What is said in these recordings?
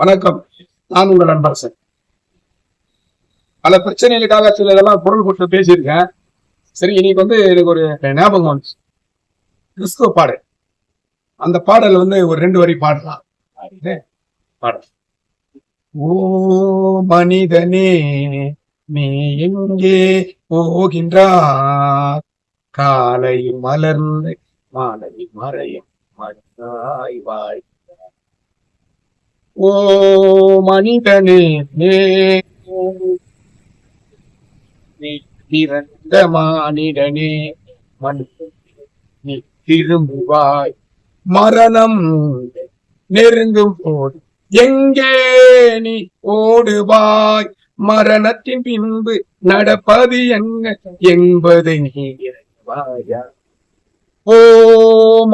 வணக்கம். நான் உங்கள் நண்பரசன் பல பிரச்சனைகளுக்காக சில இதெல்லாம் பொருள் கொடுத்து பேசியிருக்கேன். சரி இன்னைக்கு வந்து எனக்கு ஒரு ஞாபகம் வந்துச்சு. கிறிஸ்துவ பாடல். அந்த பாடல் வந்து ஒரு ரெண்டு வரி பாடலாம். பாடல் ஓ மனிதனே நீ எங்கே போகின்றாய் காலை மலர்ந்து மாலை மறையும். மழை வாய் ஓ மனிதனே நீ பிறந்த மானிடனே திரும்புவாய். மரணம் நெருங்கும் போது எங்கே நீ ஓடுவாய்? மரணத்தின் பின்பு நடப்பது என்ன என்பதை நீ அறிவாயா? ஓ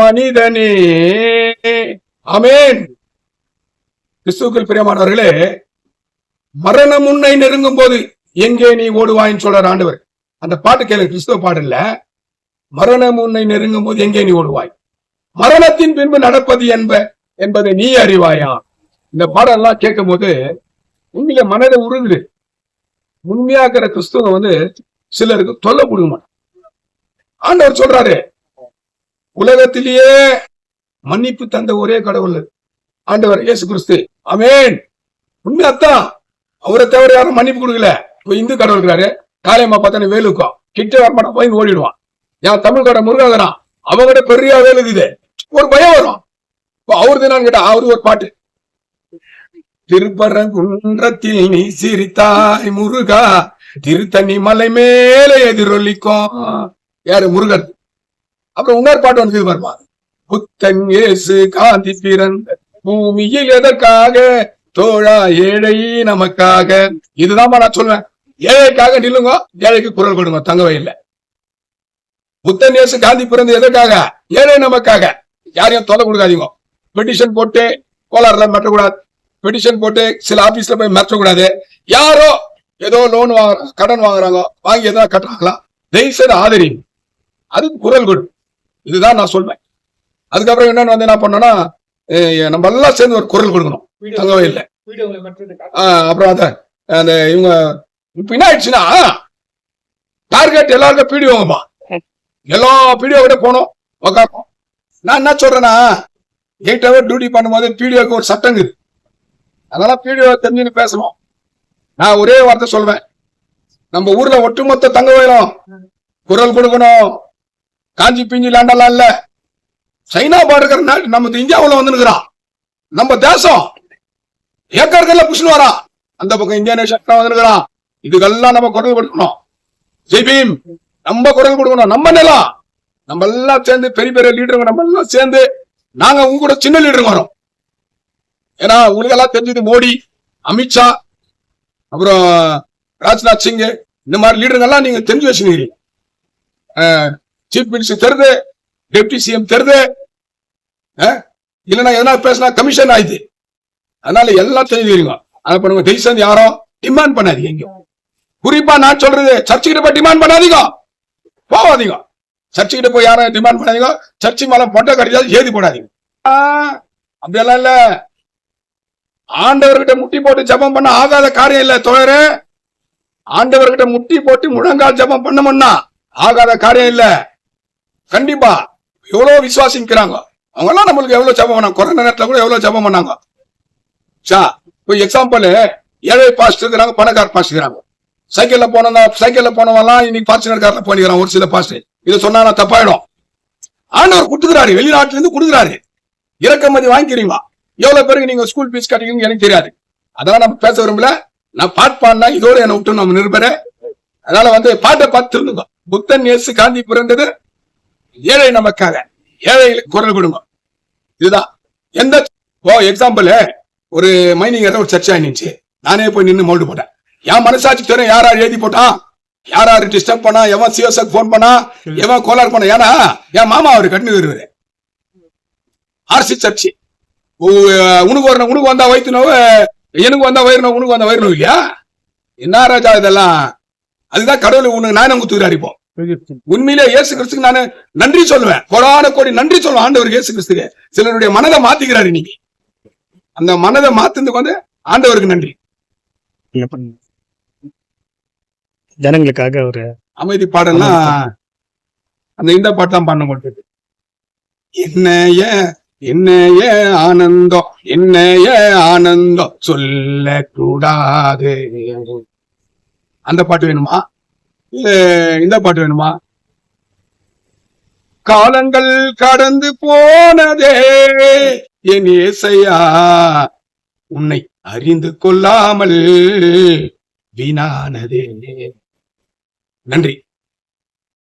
மனிதனே அமேன். கிறிஸ்துக்கள் பிரியமானவர்களே மரணம் உன்னை நெருங்கும் போது எங்கே நீ ஓடுவாயின்னு சொல்றார் ஆண்டவர். அந்த பாட்டு கேளு கிறிஸ்துவ பாட்டு இல்ல. மரணம் உன்னை நெருங்கும் போது எங்கே நீ ஓடுவாய்? மரணத்தின் பின்பு நடப்பது என்ப என்பதை நீ அறிவாயா? இந்த பாடெல்லாம் கேட்கும் போது உண்மையில மனதை உருகுது உண்மையாக்குற கிறிஸ்துவ வந்து சிலருக்கு தொல்லை கொடுக்க மாட்டான் ஆண்டவர் சொல்றாரு உலகத்திலேயே மன்னிப்பு தந்த ஒரே கடவுள் ஆண்டவர் இயேசு கிறிஸ்து. அமேன் உண்மையாத்தான் அவரை தவிர யாரும் மன்னிப்பு கொடுக்கல. இப்போ இந்து கடவுள் இருக்கிறாரு. காளியம்மா பார்த்தா வேலுக்கும் கிட்ட வரமாட்டா போய் ஓடிடுவான் என் தமிழ் கடை முருகாகிறான் அவங்கிட்ட பெரிய வேலு இது ஒரு பயம் வரும். இப்போ அவரு நான் கேட்டா அவரு ஒரு பாட்டு. திருப்பரங்குன்றத்தில் நீ சிரித்தாய் முருகா. திருத்தணி மலை மேலே எதிரொலிக்கும். யாரு? முருகர் அப்புறம் உன்னார் பாட்டு வந்து பாருமா. புத்தன் இயேசு காந்தி பிறந்த பூமியில் எதற்காக? தோழா ஏழை நமக்காக. இதுதான் நான் சொல்லுவேன் ஏழைக்காக நில்லுங்க ஏழைக்கு குரல் கொடுங்க தங்க வயல்ல புத்தன் இயேசு காந்தி பிறந்து எதற்காக? ஏழை நமக்காக. யாரையும் தொலை கொடுக்காதீங்க. பெட்டிஷன் போட்டு கோலாறுலாம் மாற்றக்கூடாது. பெட்டிஷன் போட்டு சில ஆபீஸ்ல போய் மாற்றக்கூடாது. யாரோ ஏதோ லோன் வாங்குறாங்க கடன் வாங்குறாங்க வாங்கி எதனா கட்டுறாங்களா? தயவுசெய்து ஆதரி. அதுக்கு குரல் கொடு. இதுதான் நான் சொல்வேன். அதுக்கப்புறம் என்னன்னு வந்து என்ன பண்ணோம்னா நம்ம எல்லாம் சேர்ந்து ஒரு குரல் கொடுக்கணும். தங்கவே இல்லை அப்புறம் அத அந்த இவங்க இப்ப என்ன ஆயிடுச்சுன்னா டார்கெட் எல்லாருக்கும் பிடிவாங்கப்பா எல்லா பிடிஓ கிட்ட போனோம் உக்காரோம் நான் என்ன சொல்றேன்னா எயிட் ஹவர் டியூட்டி பண்ணும்போது பிடிஓக்கு ஒரு சட்டம் இருக்குது. அதெல்லாம் பிடிஓ தெரிஞ்சுன்னு பேசணும். நான் ஒரே வார்த்தை சொல்வேன். நம்ம ஊர்ல ஒட்டுமொத்த தங்க வயலும் குரல் கொடுக்கணும். காஞ்சி பிஞ்சி லாண்டெல்லாம் இல்ல. சைனா பாடுகிற நாட்டு நம்ம இந்தியாவில் வந்துருக்கிறான் நம்ம தேசம் ஏக்கர்கள்ல புஷ்னு வரா. அந்த பக்கம் இந்தியா நேஷன் வந்துருக்கிறான் இதுக்கெல்லாம் நம்ம குரல் கொடுக்கணும். ஜெய்பீம் நம்ம குரல் கொடுக்கணும். நம்ம நிலம் நம்ம எல்லாம் சேர்ந்து பெரிய பெரிய லீடருங்க நம்ம எல்லாம் சேர்ந்து நாங்க உங்க கூட சின்ன லீடருங்க வரோம். ஏன்னா உங்களுக்கு எல்லாம் தெரிஞ்சது மோடி அமித்ஷா அப்புறம் ராஜ்நாத் சிங் இந்த மாதிரி லீடருங்க எல்லாம் நீங்க தெரிஞ்சு வச்சுக்கிறீங்க. சீஃப் மினிஸ்டர் தெரியுது டெப்டி சிஎம் தெரியுது அஹ், இல்லைன்னா எதனா பேசினா கமிஷன் ஆயிடுது அதனால எல்லாம் தெரிஞ்சுக்கிறீங்க. அதை பண்ணுங்க. தயவுசெய்து யாரும் டிமாண்ட் பண்ணாதீங்க எங்கேயும் குறிப்பா நான் சொல்றது சர்ச்சுக்கிட்ட போய் டிமாண்ட் பண்ணாதீங்க. போவாதீங்க சர்ச்சுக்கிட்ட போய் யாரும் டிமாண்ட் பண்ணாதீங்க? சர்ச்சு மேல பொட்டை கடிச்சாலும் ஏதி போடாதீங்க. அப்படியெல்லாம் இல்ல. ஆண்டவர்கிட்ட முட்டி போட்டு ஜெபம் பண்ண ஆகாத காரியம் இல்ல தோழரே. ஆண்டவர்கிட்ட முட்டி போட்டு முழங்கால் ஜெபம் பண்ணமுன்னா ஆகாத காரியம் இல்ல. கண்டிப்பா. எவ்வளோ விசுவாசிக்கிறாங்க? அவங்கெல்லாம் நம்மளுக்கு எவ்வளவு ஜபம் பண்ணாங்க? கொரோனா நேரத்தில் கூட எவ்வளோ ஜபம் பண்ணாங்க? சா இப்போ எக்ஸாம்பிள் ஏழை பாஸ்ட் இருக்கிறாங்க பணக்கார பாஸ்ட் இருக்கிறாங்க சைக்கிளில் போனவங்க சைக்கிளில் போனவெல்லாம் இன்னைக்கு ஃபார்ச்சுனர் காரில் போனிக்கிறான் ஒரு சில பாஸ்ட் இதை சொன்னா நான் தப்பாயிடும். ஆண்டவர் கொடுத்துக்கிறாரு வெளிநாட்டுல இருந்து கொடுக்குறாரு. இறக்குமதி வாங்கிக்கிறீங்களா? எவ்வளவு பேருக்கு நீங்கள் ஸ்கூல் ஃபீஸ் கட்டிக்கீங்க எனக்கு தெரியாது. அதெல்லாம் நம்ம பேச விரும்பல. நான் பாட் பாடினா இதோட என்னை விட்டு நம்ம நிருபரேன் அதனால வந்து பாட்டை பார்த்து திருந்துங்க புத்தன் இயேசு காந்தி பிறந்தது ஏழை நமக்காக ஏழைகளுக்கு குரல் கொடுங்க. இதுதான். எந்த ஓ எக்ஸாம்பிள் ஒரு மைனிங் ஒரு சர்ச்சை இருந்துச்சு நானே போய் நின்று மோல்டு போட்டேன். என் மனசாட்சி தெரியும் யார் எழுதி போட்டான்? யார் டிஸ்டர்ப் பண்ணா? எவன் சிஎஸ்க்கு ஃபோன் பண்ணா? எவன் கோலார் பண்ணா? ஏன்னா என் மாமா அவர் கட்டினு வருவாரு ஆர்சி சர்ச்சு. உனக்கு ஒரு உனக்கு வந்தா வயிற்று நோவு எனக்கு வந்தா வயிறு உனக்கு வந்தா வயிறு இல்லையா? என்ன ராஜா இதெல்லாம்? அதுதான் கடவுள் உனக்கு நாயனம் குத்துக்கிறாரு இப்போ. உண்மையிலே இயேசு கிறிஸ்துக்கு நான் நன்றி சொல்லுவேன். கோடான கோடி நன்றி சொல்லுவேன். ஆண்டவர் இயேசு கிறிஸ்துக்கு சிலருடைய மனதை மாத்திக்கிறாரு இன்னைக்கு. அந்த மனதை மாத்துறதுக்கு வந்து ஆண்டவருக்கு நன்றி. ஜனங்களுக்காக ஒரு அமைதி பாடல்லாம் அந்த இந்த பாட்டு தான் பண்ண மாட்டேது என்ன ஏன் என்ன ஏன் ஆனந்தம் என்ன ஏன் ஆனந்தம் சொல்லக்கூடாது. அந்த பாட்டு வேணுமா? இந்த பாட்டு வேணுமா? காலங்கள் கடந்து போனதே என் ஏசையா உன்னை அறிந்து கொள்ளாமல் வீணானதே. நன்றி.